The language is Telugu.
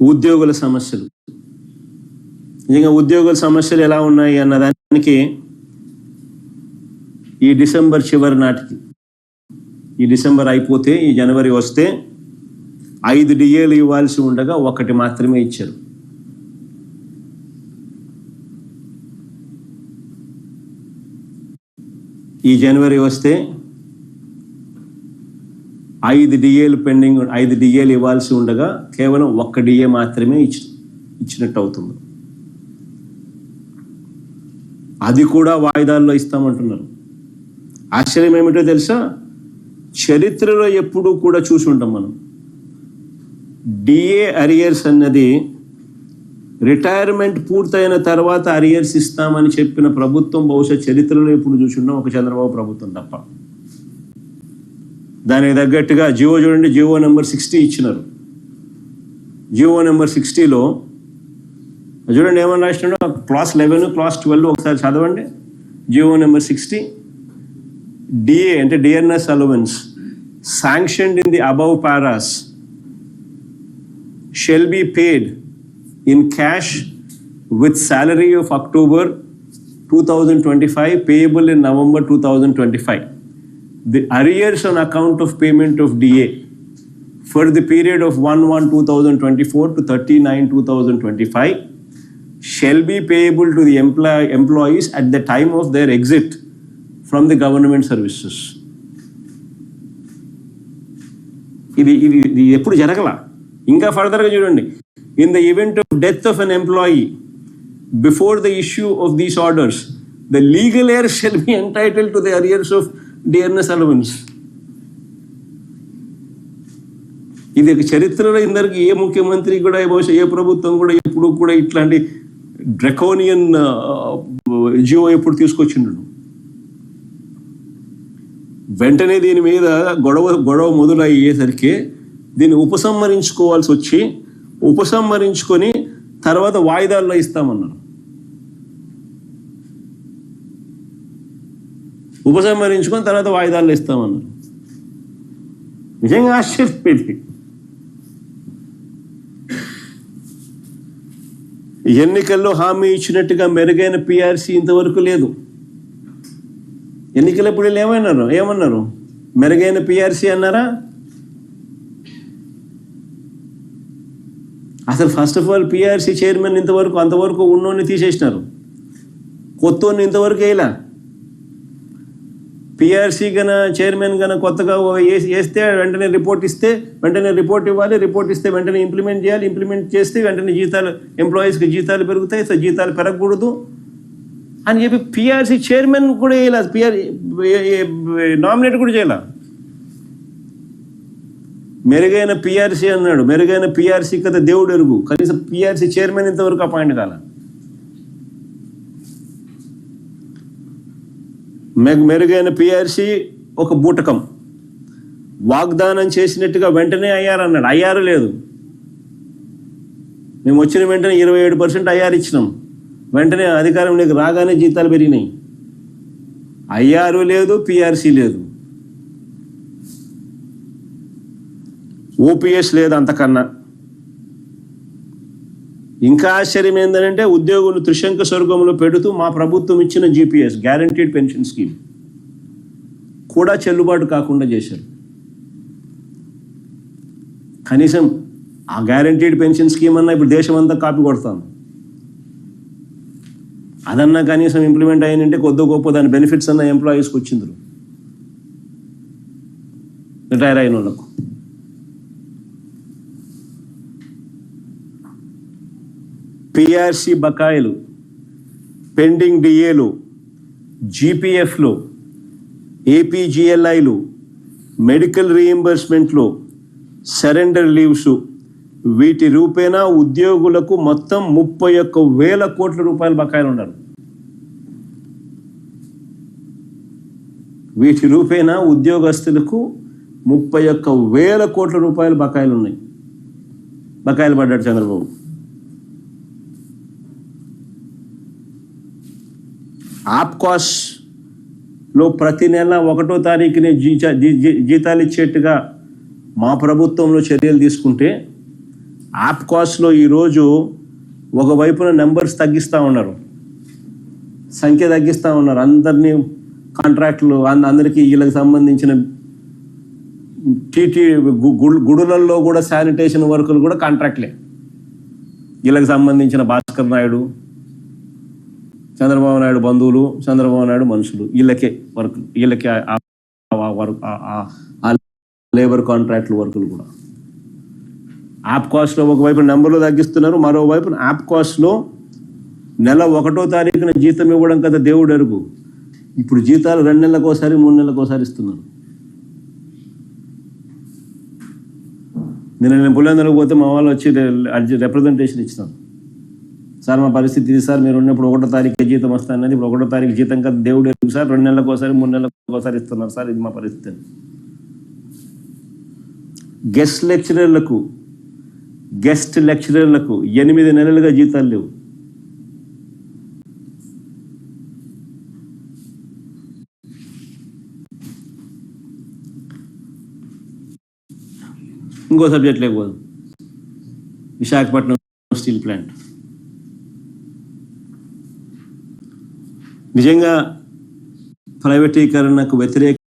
ఉద్యోగుల సమస్యలు. నిజంగా ఉద్యోగుల సమస్యలు ఎలా ఉన్నాయి అన్న దానికి ఈ డిసెంబర్ చివరి నాటికి ఈ డిసెంబర్ అయిపోతే ఈ జనవరి వస్తే ఐదు డిఏలు ఇవ్వాల్సి ఉండగా ఒకటి మాత్రమే ఇచ్చారు. ఈ జనవరి వస్తే ఐదు డిఏలు పెండింగ్ ఐదు డిఏలు ఇవ్వాల్సి ఉండగా కేవలం ఒక్క డిఏ మాత్రమే ఇచ్చి ఇచ్చినట్టు అవుతుంది అది కూడా వాయిదాల్లో ఇస్తామంటున్నారు. ఆశ్చర్యం ఏమిటో తెలుసా? చరిత్రలో ఎప్పుడూ కూడా చూసి ఉంటాం మనం. డిఏ అరియర్స్ అన్నది రిటైర్మెంట్ పూర్తయిన తర్వాత అరియర్స్ ఇస్తామని చెప్పిన ప్రభుత్వం బహుశా చరిత్రలో ఎప్పుడు చూసుంటాం ఒక చంద్రబాబు ప్రభుత్వం తప్ప. దానికి తగ్గట్టుగా జియో చూడండి జియో నెంబర్ సిక్స్టీ ఇచ్చినారు. జియో నెంబర్ సిక్స్టీలో చూడండి ఏమని రాసినాడో క్లాస్ లెవెన్ క్లాస్ ట్వెల్వ్ ఒకసారి చదవండి. జియో నెంబర్ సిక్స్టీ డిఏ అంటే DNS allowance sanctioned in the above paras shall be paid in cash with salary of October two thousand twenty five payable in November two thousand twenty five the arrears on account of payment of DA for the period of 1 1 2024 to 39 2025 shall be payable to the employ- employees at the time of their exit from the government services. ఇది ఇది ఇది ఎప్పుడు జరగల ఇంకా ఫర్దర్గా చూడండి in the event of death of an employee before the issue of these orders the legal heir shall be entitled to the arrears of dearness allowance ఇది ఒక చరిత్రలో ఇందరికి ఏ ముఖ్యమంత్రి కూడా బహుశా ఏ ప్రభుత్వం కూడా ఎప్పుడు కూడా ఇట్లాంటి డ్రకోనియన్ జియో ఎప్పుడు తీసుకొచ్చిండు? వెంటనే దీని మీద గొడవ గొడవ మొదలయ్యేసరికి దీన్ని ఉపసంహరించుకోవాల్సి వచ్చి ఉపసంహరించుకొని తర్వాత వాయిదాల్లో ఇస్తామన్నారు. ఉపసంహరించుకొని తర్వాత వాయిదాలు ఇస్తామన్నారు. నిజంగా ఆశ్చర్యం ఇది ఎన్నికల్లో హామీ ఇచ్చినట్టుగా మెరుగైన పిఆర్సీ ఇంతవరకు లేదు. ఎన్నికలప్పుడు ఏమన్నారు? ఏమన్నారు? మెరుగైన పిఆర్సీ అన్నారా? అసలు first of all PRC chairman ఇంతవరకు అంతవరకు ఉన్నోని తీసేసినారు. కొత్తోని ఇంతవరకు వేయలే? పిఆర్సీ గన చైర్మన్ గన కొత్తగా వేస్తే వెంటనే రిపోర్ట్ ఇస్తే వెంటనే రిపోర్ట్ ఇవ్వాలి. రిపోర్ట్ ఇస్తే వెంటనే ఇంప్లిమెంట్ చేయాలి. ఇంప్లిమెంట్ చేస్తే వెంటనే జీతాలు ఎంప్లాయీస్కి జీతాలు పెరుగుతాయి. సో జీతాలు పెరగకూడదు అని చెప్పి పిఆర్సీ చైర్మన్ కూడా వేయాల పిఆర్ నామినేట్ కూడా చేయాల. మెరుగైన పిఆర్సీ అన్నాడు. మెరుగైన పిఆర్సీ కదా దేవుడు ఎరుగు. కనీసం పిఆర్సీ చైర్మన్ ఇంతవరకు అపాయింట్ కాల. మెగ మెరుగైన పిఆర్సి ఒక బూటకం. వాగ్దానం చేసినట్టుగా వెంటనే అయ్యారు అన్నాడు. అయ్యారు లేదు. మేము వచ్చిన వెంటనే ఇరవై ఏడు పర్సెంట్ అయ్యారు ఇచ్చినాం. వెంటనే అధికారంలోకి రాగానే జీతాలు పెరిగినాయి. అయ్యారు లేదు పిఆర్సీ లేదు. ఓపీఎస్ లేదు అంతకన్నా. ఇంకా ఆశ్చర్యం ఏంటంటే ఉద్యోగులు త్రిశంక స్వర్గంలో పెడుతూ మా ప్రభుత్వం ఇచ్చిన జీపీఎస్ గ్యారంటీడ్ పెన్షన్ స్కీమ్ కూడా చెల్లుబాటు కాకుండా చేశారు. కనీసం ఆ గ్యారంటీడ్ పెన్షన్ స్కీమ్ అన్నా ఇప్పుడు దేశం అంతా కాపీ కొడతాను అదన్నా కనీసం ఇంప్లిమెంట్ అయ్యిందంటే కొద్ది గొప్ప దాని బెనిఫిట్స్ అన్న ఎంప్లాయీస్కి వచ్చిందరు. రిటైర్ అయిన వాళ్ళకు పిఆర్సి బకాయిలు పెండింగ్ డిఏలు జీపీఎఫ్లు ఏపీజిఎల్ఐలు మెడికల్ రీయింబర్స్మెంట్లు సరెండర్ లీవ్స్. వీటి రూపేణా ఉద్యోగులకు మొత్తం ముప్పై ఒక్క వేల కోట్ల రూపాయల బకాయిలు ఉన్నారు. వీటి రూపేణా ఉద్యోగస్తులకు ముప్పై ఒక్క వేల కోట్ల రూపాయల బకాయిలు ఉన్నాయి. బకాయిలు పడ్డాడు చంద్రబాబు. ఆప్కాస్లో ప్రతి నెల ఒకటో తారీఖునే జీతా జీ- జీ- జీతాలు ఇచ్చేట్టుగా మా ప్రభుత్వంలో చర్యలు తీసుకుంటే ఆప్కాస్లో ఈరోజు ఒకవైపున నెంబర్స్ తగ్గిస్తూ ఉన్నారు. సంఖ్య తగ్గిస్తూ ఉన్నారు. అందరినీ కాంట్రాక్టులు అంద- అందరికీ వీళ్ళకి సంబంధించిన టీటీ గు- గుడులలో కూడా శానిటేషన్ వర్కులు కూడా కాంట్రాక్ట్లే. వీళ్ళకి సంబంధించిన భాస్కర్ నాయుడు చంద్రబాబు నాయుడు బంధువులు చంద్రబాబు నాయుడు మనుషులు. వీళ్ళకే వర్క్ వీళ్ళకే ఆ- వర్క్ లేబర్ కాంట్రాక్ట్లు వర్కులు కూడా. యాప్ కాస్ట్లో ఒకవైపు నెంబర్లు తగ్గిస్తున్నారు మరోవైపు యాప్ కాస్ట్లో నెల ఒకటో తారీఖున జీతం ఇవ్వడం కదా దేవుడు ఎరుగు ఇప్పుడు జీతాలు రెండు నెలలకు ఒకసారి మూడు నెలలకు ఒకసారి ఇస్తున్నారు. నిన్న నేను పులివెందులకు పోతే మా వాళ్ళు వచ్చి రిప్రజెంటేషన్ ఇచ్చినాను సార్ మా పరిస్థితి ఇది సార్ మీరు ఉన్నప్పుడు ఒకటో తారీఖు జీతం వస్తానని ఇప్పుడు ఒకటో తారీఖు జీతం కదా దేవుడు ఎరుగు సార్ రెండు నెలలకు ఒకసారి మూడు నెలలకు ఒకసారి ఇస్తున్నారు సార్ ఇది మా పరిస్థితి. గెస్ట్ లెక్చరర్లకు గెస్ట్ లెక్చరర్లకు ఎనిమిది నెలలుగా జీతాలు లేవు. ఇంకో సబ్జెక్ట్ లేకపోదు. Visakhapatnam steel plant. నిజంగా ప్రైవేటీకరణకు వ్యతిరేక